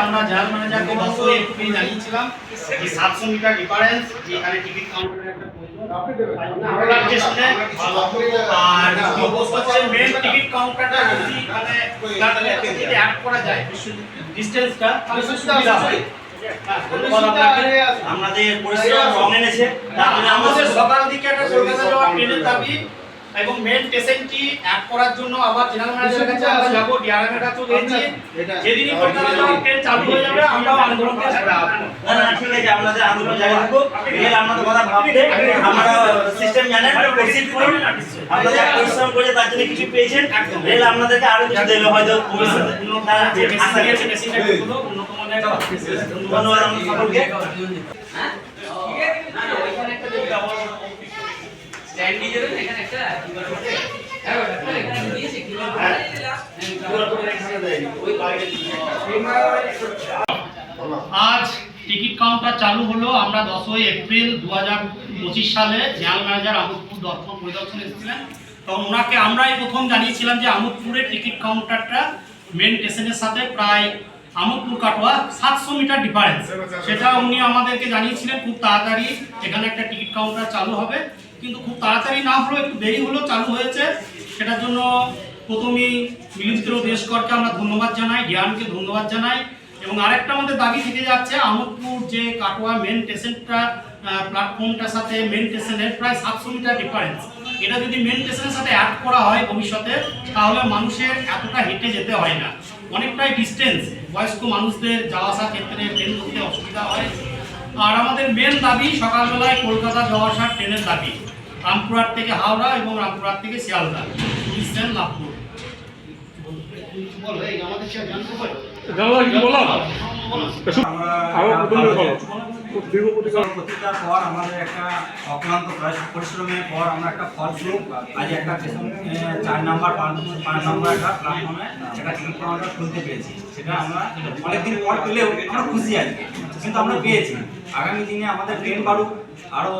আমরা জাল ম্যানেজারকে দশই এপ্রিল জানিয়েছিলাম যে সাতশো মিটার ডিফারেন্স এখানে টিকিট কাউন্টারের একটা আর কাউন্টারটা যদি অ্যাড করা যায়। ডিস্টেন্সটা তাহলে সুবিধা হ্যাঁ, ধন্যবাদ আপনাকে। আমাদের পরিষেবা রং এনেছে। তার জন্য আমাদের আমাদের সকাল দিকে একটা কলকাতা যাওয়ার ট্রেনের দাবি এবং মেন স্টেশনটি অ্যাড করার জন্য আবার জেনারেল ম্যানেজারের কাছে আমরা যাব ডিআরএম এর কাছেও গেছি যেদিনই কলকাতা যাওয়ার ট্রেন চালু হয়ে যাবে আমরাও আন্দোলনকে রাখব না না ঠিক আছে আপনাদের আন্দোলন জারি থাকব রেল আপনাদের কথা ভাবতে আমরা সিস্টেম জানেন প্রসিড করুন। আপনারা পরিশ্রম করে তার জন্য কিছু পেয়েছেন রেল আপনাদেরকে আরও কিছু দেবে হয়তো ভবিষ্যতে। তারা আশা করছি। উন্নত আজ টিকিট কাউন্টার চালু হলো, আমরা দশই এপ্রিল দু হাজার পঁচিশ সালে জেনারেল ম্যানেজার আমোদপুর দর্শন পরিদর্শনে এসেছিলেন। তখন ওনাকে আমরাই প্রথম জানিয়েছিলাম যে আমোদপুরের টিকিট কাউন্টারটা মেন স্টেশনের সাথে প্রায় আমোদপুর কাটোয়া সাতশো মিটার ডিফারেন্স সেটা উনি আমাদেরকে জানিয়েছিলেন খুব তাড়াতাড়ি এখানে একটা টিকিট কাউন্টার চালু হবে। কিন্তু খুব তাড়াতাড়ি না হলেও একটু দেরি হলেও চালু হয়েছে। সেটার জন্য প্রথমেই মিলিন্দ্র দেশকরকে আমরা ধন্যবাদ জানাই জ্ঞানকে ধন্যবাদ জানাই। এবং আরেকটা আমাদের দাবি থেকে যাচ্ছে আমোদপুর যে কাটোয়া মেন স্টেশনটা প্ল্যাটফর্মটার সাথে মেন স্টেশনের প্রায় সাতশো মিটার ডিফারেন্স এটা যদি মেন স্টেশনের সাথে অ্যাড করা হয় ভবিষ্যতে তাহলে মানুষের এতটা হেঁটে যেতে হয় না। অনেকটাই ডিস্টেন্স বয়স্ক মানুষদের যাওয়া আসার ক্ষেত্রে ট্রেন করতে অসুবিধা হয়। আর আমাদের মেন দাবি সকালবেলায় কলকাতা যাওয়া আসার ট্রেনের দাবি। রামপুরহাট থেকে হাওড়া এবং রামপুরহাট থেকে শিয়ালদা। টুরিস্ট লাভপুর। বলো এই আমাদের জানতে পারো? বলো। দীর্ঘ প্রতিকার পর আমাদের একটা অক্লান্ত পরিশ্রমের পর আমরা একটা ফলস্বরূপ আজ একটা চার নাম্বার, পাঁচ নাম্বার একটা প্ল্যাটফর্মে একটা টিকিট কাউন্টার খুলতে পেরেছি। সেটা আমরা অনেকদিন পর পেলেও আমরা খুশি আছি, কিন্তু আমরা পেয়েছি। আগামী দিনে আমাদের ট্রেন বাড়ুক, আরও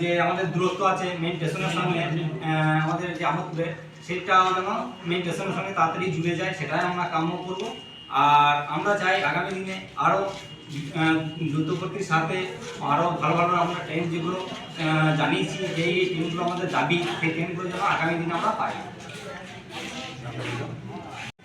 যে আমাদের দূরত্ব আছে মেন স্টেশনের সঙ্গে আমাদের যে আমোদপুরে সেটা যেন মেন স্টেশনের সঙ্গে তাড়াতাড়ি জুড়ে যায়, সেটাই আমরা কাম্য করব। আর আমরা চাই আগামী দিনে আরও দ্রুতগতির সাথে আরও ভালো ভালো আমরা ট্রেন যেগুলো জানিয়েছি যে এই ট্রেনগুলো আমাদের দাবি, সেই ট্রেনগুলো যেন আগামী দিনে আমরা পাই।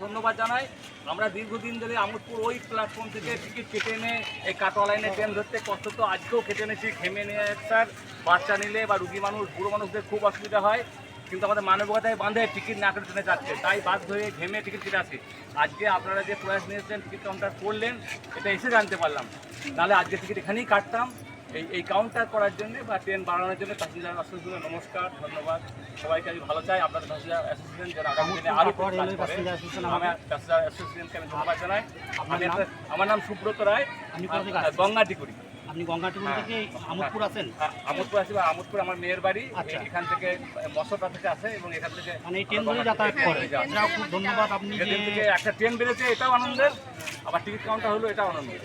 ধন্যবাদ জানাই। আমরা দীর্ঘদিন ধরে আমোদপুর ওই প্ল্যাটফর্ম থেকে টিকিট কেটে এনে এই কাটোয়া লাইনে ট্রেন ধরতে কষ্ট তো আজকেও কেটে এনেছি। ঘেমে নিয়ে স্যার, বাচ্চা নিলে বা রুগী মানুষ, বুড়ো মানুষদের খুব অসুবিধা হয়। কিন্তু আমাদের মানবিকতায় বাঁধে টিকিট না কেটে ট্রেনে যাচ্ছে। তাই বাধ্য হয়ে ঘেমে টিকিট কেটে আসি। আজকে আপনারা যে প্রয়াস নিয়েছেন টিকিট কাউন্টার করলেন এটা এসে জানতে পারলাম। নাহলে আজকে টিকিট এখানেই কাটতাম। এই এই কাউন্টার করার জন্য বা ট্রেন বাড়ানোর জন্য প্যাসেঞ্জার অ্যাসোসিয়েশন নমস্কার ধন্যবাদ। সবাইকে আমি ভালো চাই। আপনাদের প্যাসেঞ্জার অ্যাসোসিয়েশন যারা আগামী দিনে আরও করে আমি প্যাসেঞ্জার অ্যাসোসিয়েশনকে আমি ধন্যবাদ জানাই। আমি আমার নাম সুব্রত রায় আর আসছেন? গঙ্গাটিকুড়ি আপনি গঙ্গাটিপুর থেকে আমোদপুর আছেন? আমোদপুর আছি বা আমোদপুর আমার মেয়ের বাড়ি আচ্ছা। এখান থেকে মশোটা থেকে আসে এবং এখান থেকে মানে এই ট্রেন ধরে যাতায়াত করে। খুব ধন্যবাদ আপনি যে থেকে একটা ট্রেন বেড়েছে এটাও আনন্দের আবার টিকিট কাউন্টার হলো এটাও আনন্দের।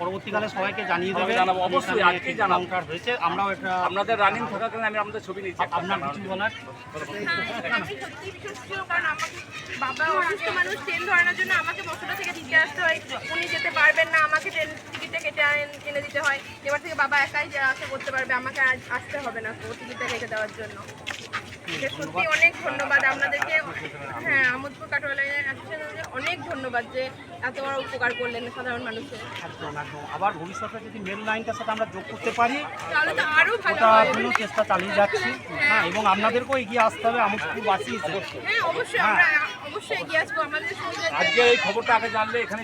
পরবর্তীকালে সবাইকে জানিয়ে দেবে জানাব, অবশ্যই, টিকিট জানাব। হয়েছে। আমরাও এটা আপনাদের রানিং থাকাকালীন আমি আমাদের ছবি নিচ্ছি আপনার কিছু বলার? হ্যাঁ, আমি সত্যি বিশেষ ছিল কারণ আমাকে বাবা অসুস্থ মানুষ ট্রেন ধরানোর জন্য আমাকে বসুটা থেকে দিতে আসতে হয়। উনি যেতে পারবেন না আমাকে ট্রেন কেটে এনে দিতে হয়। এবার থেকে বাবা একাই যা আসা করতে পারবে আমাকে আসতে হবে না টিকিটটা কেটে দেওয়ার জন্য। সত্যি অনেক ধন্যবাদ আপনাদেরকে। হ্যাঁ আমোদপুর কাটোয়া লাইনের অনেক ধন্যবাদ যে এত বড় উপকার করলেন সাধারণ মানুষের। আবার ভবিষ্যতে যদি মেল লাইনটার সাথে আমরা যোগ করতে পারি তাহলে তো আরও ভালো জন্য চেষ্টা চালিয়ে যাচ্ছি। হ্যাঁ। এবং আপনাদেরকেও এগিয়ে আসতে হবে আমোদপুরবাসী হিসেবে। হ্যাঁ অবশ্যই আমরা অবশ্যই এগিয়ে আসব আমাদের আজকে এই খবরটা আগে জানলে এখানে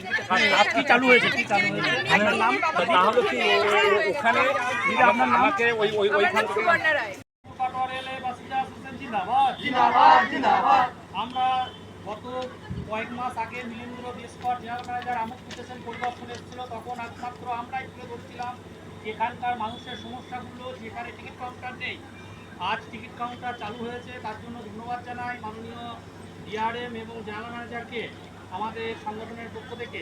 কি চালু হয়েছে কি চালু হয়েছে? আপনার নাম? তাহলে কি ওখানে আপনার আমাকে ওই ওই ওইখান সুবর্ণা রায়। আমরা গত কয়েক মাস আগে মিলেন্দ্র দেশকর জেনারেল ম্যানেজার আমুক স্টেশন পরিদর্শনে এসেছিল তখন একমাত্র আমরাই তুলে ধরছিলাম এখানকার মানুষের সমস্যাগুলো যেখানে টিকিট কাউন্টার নেই। আজ টিকিট কাউন্টার চালু হয়েছে তার জন্য ধন্যবাদ জানাই। মাননীয় ডিআরএম এবং জেনারেল ম্যানেজারকে আমাদের সংগঠনের পক্ষ থেকে